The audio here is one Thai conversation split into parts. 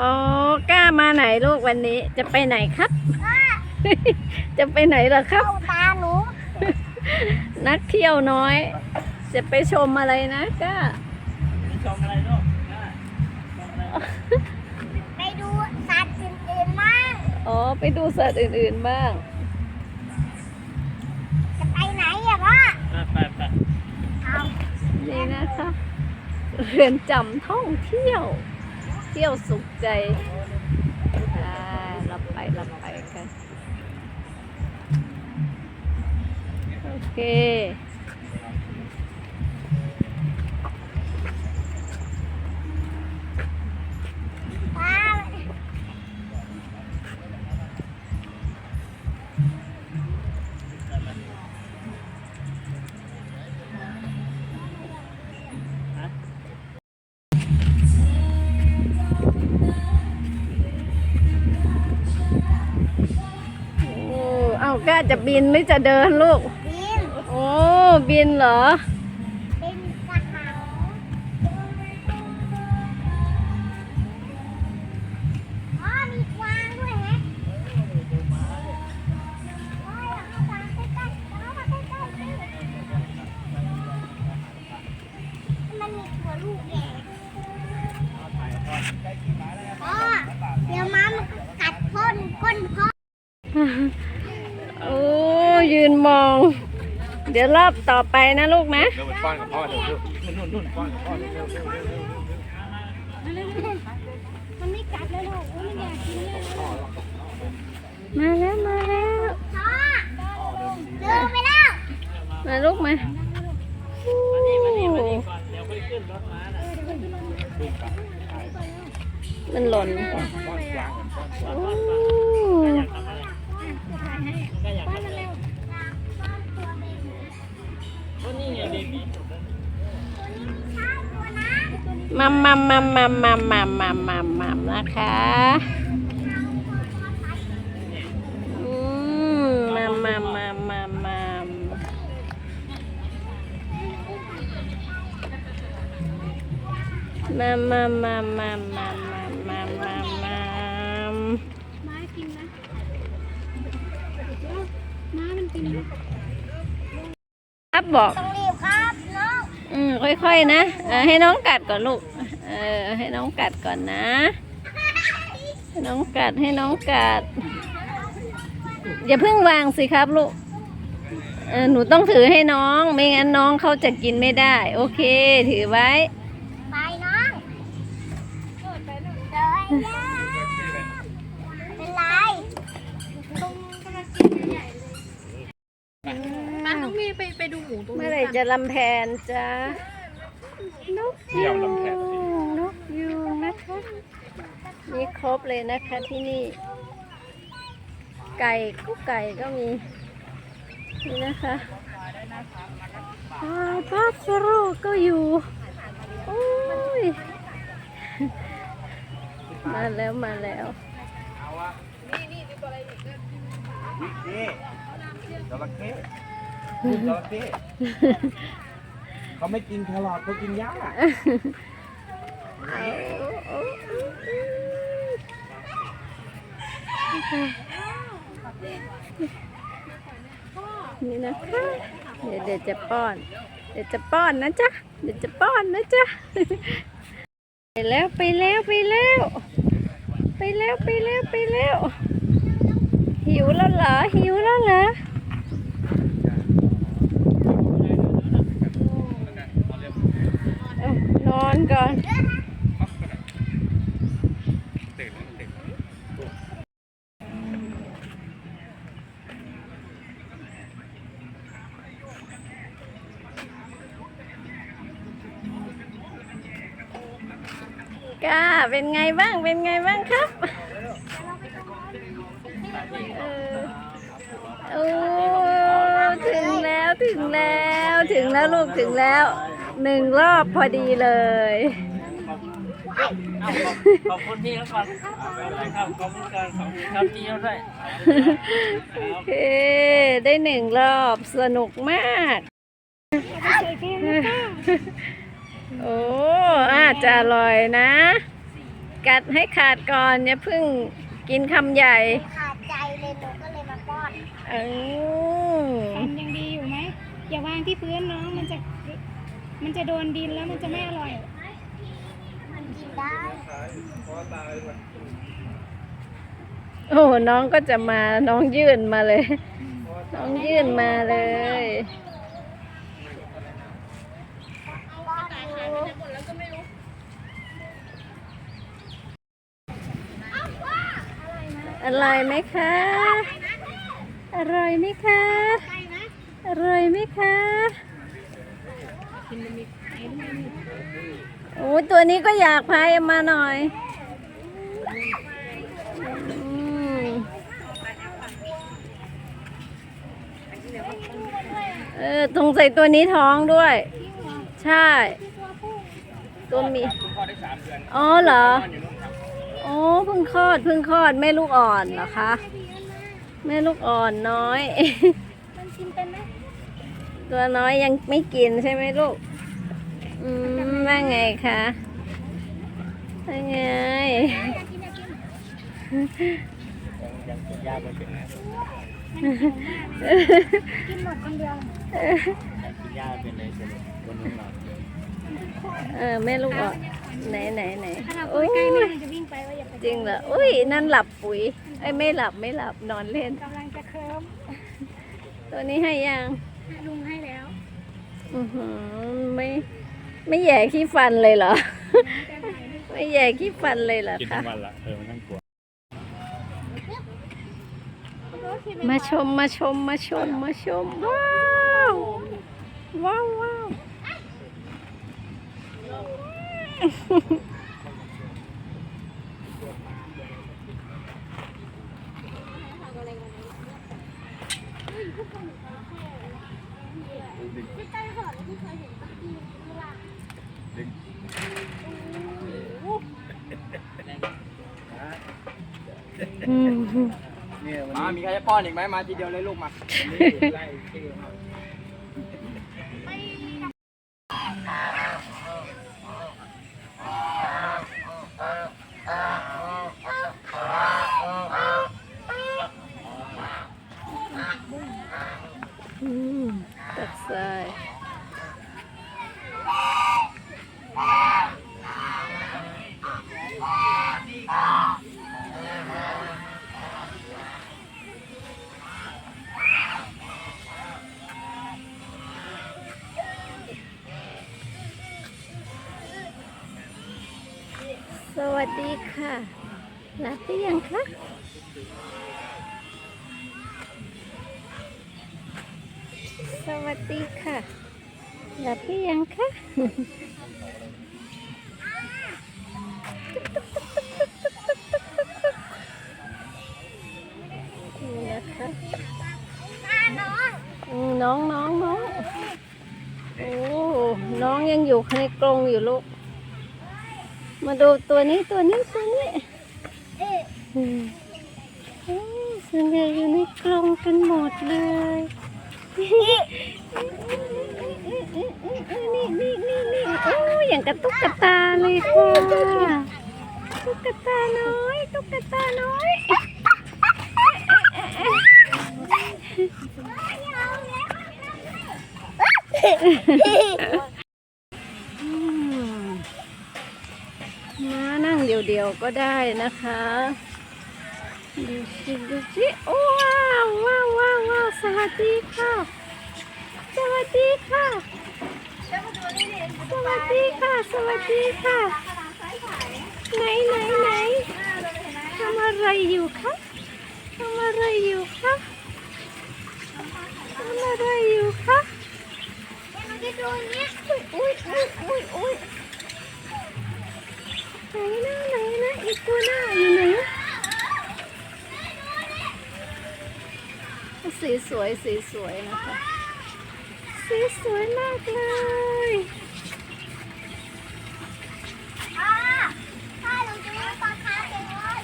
อ๋อกล้ามาไหนลูกวันนี้ จะไปไหนครับ จะไปไหนล่ะครับ เข้าตาหนู นักเที่ยวน้อย จะไปชมอะไรนะกล้าชมอะไรลูกอ่าชมอะไรไปดูสัตว์อื่นๆมั่งอ๋อ ไปดูสัตว์อื่นๆบ้าง จะไปไหนอะพ่ออะไปไปเอานี่นะคะเรือนจำท่องเที่ยว เที่ยวสุขใจอ่าเราไปเราไปกัน โอเค จะบินหรือจะเดินลูก บิน โอ้ บินเหรอ เดี๋ยวรอบต่อไปนะลูกนะเดี๋ยวไปป้อนกับพ่อเดี๋ยวนู่นนู่นป้อนกับพ่อเร็วเร็วเร็วเร็วเร็วมันไม่กัดแล้วลูกมันอยากกินเลยมาแล้วมาแล้วพ่อเดินไปแล้วมาลูกมามานี่มานี่มานี่ก่อนเดี๋ยวไปขึ้นรถม้าน่ะมันหล่น มัมมัมมัมมัมมัมมัมมัมมัมมัมนะคะอืมมัมมัมมัมมัมมัมมัมมัมมัมมัมมัมมัมมัมมัมมัมม้ากินนะม้ามันกินนะครับบอก องอืมค่อยๆนะเออให้น้องกัดก่อนลูก เออให้น้องกัดก่อนนะ ให้น้องกัดให้น้องกัด อย่าเพิ่งวางสิครับลูก เออหนูต้องถือให้น้อง ไม่งั้นน้องเขาจะกินไม่ได้ โอเค ถือไว้ ไปน้องเดินย่าเป็นไรมาต้องมีไปไปดูหมูตรงเมื่อไหร่จะลำแพนจ้ะนกเที่ยวลำแพนสินกยูงนะคะมีครบเลยนะคะที่นี่ ไก่กุ๊กไก่ก็มีนี่นะคะอ่าบัฟฟาโลก็อยู่โอ้ยมาแล้วมาแล้วนี่จระเข้ ลูกจระเข้เขาไม่กินแครอทเขากินหญ้านี่นะคะเดี๋ยวเดี๋ยวจะป้อน เดี๋ยวจะป้อนนะจ๊ะ เดี๋ยวจะป้อนนะจ๊ะ ไปแล้วไปแล้วไปแล้ว ไปแล้วไปแล้วไปแล้ว หิวแล้วเหรอหิวแล้วเหรอเอา นอนก่อน ก้า เป็นไงบ้าง เป็นไงบ้างครับ เออโอ้ ถึงแล้ว ถึงแล้ว ถึงแล้วลูก ถึงแล้ว หนึ่งรอบพอดีเลยเอาขอบขอบคุณพี่เขาก่อนครับขอบคุณก่อนขอบคุณครับพี่เขาด้วยโอเค ได้หนึ่งรอบสนุกมาก โอ้อาจจะอร่อยนะ กัดให้ขาดก่อนอย่าเพิ่งกินคำใหญ่ ขาดใจเลยหนูก็เลยมาป้อนเออฟันยังดีอยู่ไหมอย่าวางที่พื้นน้องมันจะ มันจะโดนดินแล้วมันจะไม่อร่อย มันกินได้โอ้น้องก็จะมาน้องยื่นมาเลย น้องยื่นมาเลยอนดูอร่อยไหมคะ อร่อยไหมคะ อร่อยไหมคะ โอ้ตัวนี้ก็อยากพายมาหน่อยอเออตรงใส่ตัวนี้ท้องด้วย ใช่ ตัวมีอ๋อเหรออ๋อเพิ่งคลอดเพิ่งคลอดแม่ลูกอ่อนเหรอคะ แม่ลูกอ่อนน้อย มันกินเป็นไหม ตัวน้อยยังไม่กินใช่ไหมลูก อืมว่าไงคะว่าไง ยังกินยาไปเป็นไงกินหมดคนเดียวกินยาเป็นเลยจะคนนึงหลับเออแม่ลูกอ่อนไหนไหนไหนถ้าเราโอ้ใกยล้ๆแม่มันจะวิ่งไปว่าอย่าไปจริงเหรออุ้ยนั่นหลับปุ๋ยไอ้ยไม่หลับไม่หลับนอนเล่นกำลังจะเคลิ้มตัวนี้ให้ยังลุงให้แล้วอือหือ ไม่ไม่แย่ขี้ฟันเลยเหรอ ไม่แย่ขี้ฟันเลยเหรอกินคะ ทั้งวันละเออมันทั้งกลัว มาชมมาชมมาชมมาชม ว้าวว้าวว้าว อืมมามีใครจะป้อนอีกไหมมาทีเดียวเลยลูกมา ไล่เท่มาก หลับหรือยังคะสวัสดีค่ะหลับหรือยังคะนี่นะคะน้องน้องน้องน้องโอ้น้องยังอยู่ในกรงอยู่ลูก มาดูตัวนี้ตัวนี้ตัวนี้อะอืมโอ้ส่วนใหญ่อยู่ในกรงกันหมดเลยนี่นี่นี่นี่โอ้ยอย่างกับตุ๊กตาเลยค่ะตุ๊กตาน้อยตุ๊กตาน้อย เดียวก็ได้นะคะดูสิดูสิโอ้ว้าวว้าวว้าวว้าวสวัสดีค่ะ สวัสดีค่ะ สวัสดีค่ะ สวัสดีค่ะ ไหนไหนไหนทำอะไรอยู่คะทำอะไรอยู่คะทำอะไรอยู่คะ วยสีสวยนะคะ สีสวยมากเลย พ่อพ่อเราจะไม่ปลาคาร์ฟเลย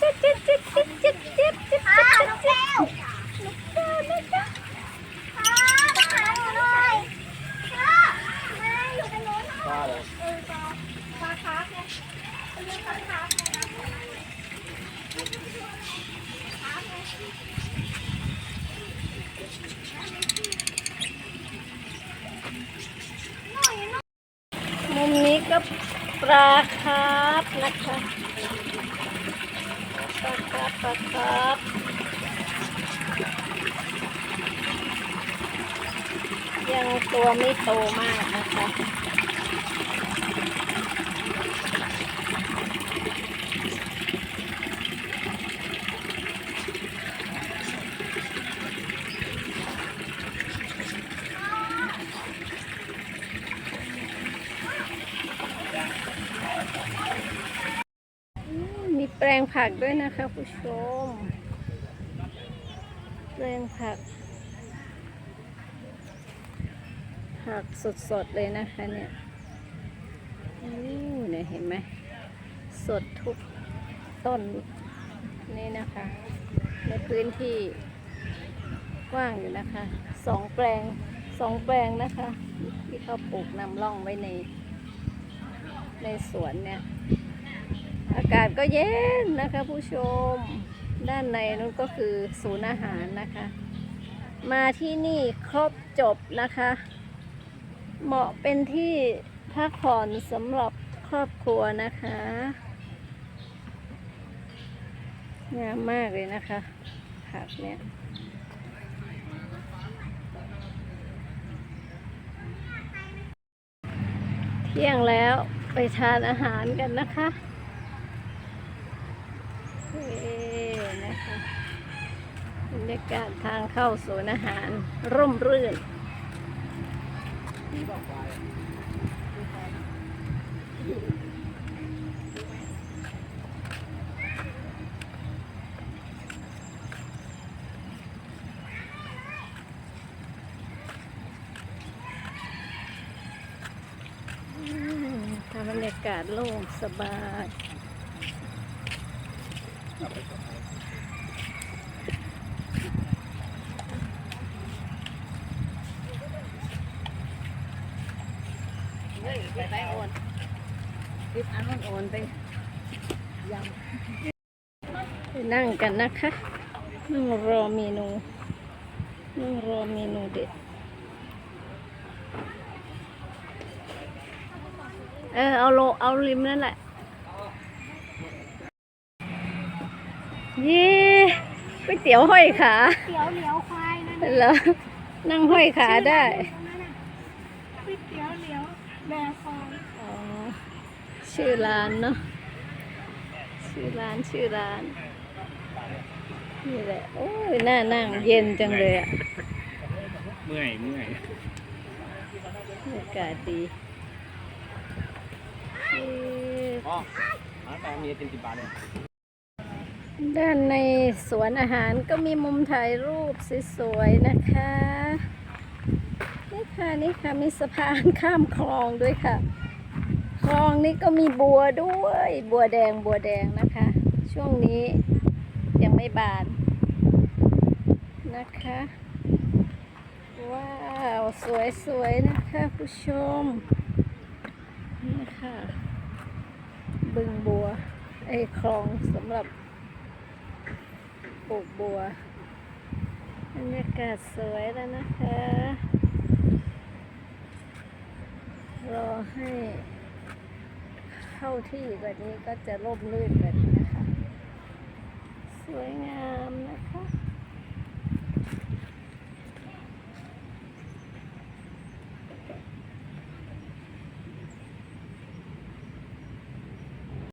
จิ๊ดจิ๊ดจิ๊ดจิ๊ดจิ๊ดจิ๊ดจิ๊ด พ่อ จิ๊ด ลูกแก้ว เจ้านะจ๊ะ พ่อมาหาหนูหน่อยพ่อมาอยู่ตรงโน้น ป้าเลย เออปลาปลาคาร์ฟเนี่ย ป ครับนะคะปลาครับปลาครับยังตัวไม่โตมากนะคะ มี แปลงผักด้วยนะคะผู้ชม แปลงผัก ผักสดๆเลยนะคะเนี่ยเนี่ยเห็นไหม สดทุกต้นนี่นะคะ ในพื้นที่กว้างอยู่นะคะสองแปลงสองแปลงนะคะ ที่เขาปลูกนำร่องไว้ใน ในสวนเนี่ย อากาศก็เย็นนะคะผู้ชม ด้านในนู้นก็คือศูนย์อาหารนะคะ มาที่นี่ครบจบนะคะ เหมาะเป็นที่พักผ่อนสำหรับครอบครัวนะคะงามมากเลยนะคะผักเนี่ยเที่ยงแล้วไปทานอาหารกันนะคะ นะคะบรรยากาศทางเข้าสวนอาหารร่มรื่น ทำบรรยากาศโล่งสบาย เฮ้ยไปไปโอน รีบเอาโอนไปยำไปนั่งกันนะคะนั่งรอเมนูนั่งรอเมนูเด็ด เออเอาโลเอาริมนั่นแหละ เย้ก๋วยเตี๋ยวห้อยขาเตี๋ยวเหลียวควายนั่นน่ะเหรอนั่งห้อยขาได้ ตรงนั้นน่ะก๋วยเตี๋ยวเหลียวแบควาย อ๋อ ชื่อร้านเนาะชื่อร้านชื่อร้านนี่แหละโอ้ยน่านั่งเย็นจังเลยอะเมื่อยเมื่อยบรรยากาศดีเอ๊ะอ๋อร้านแปลงมีเป็นสิบบาทเลยด้านในสวนอาหารก็มีมุมถ่ายรูปสวยๆนะคะ นี่ค่ะนี่ค่ะมีสะพานข้ามคลองด้วยค่ะ คลองนี้ก็มีบัวด้วย บัวแดงบัวแดงนะคะ ช่วงนี้ยังไม่บานนะคะ ว้าวสวยๆนะคะผู้ชมนี่ค่ะ บึงบัวไอคลองสำหรับปลูกบัวบรรยากาศสวยแล้วนะคะ รอให้ เข้าที่แบบนี้ก็จะร่มรื่นแบบนี้นะคะ สวยงามนะคะ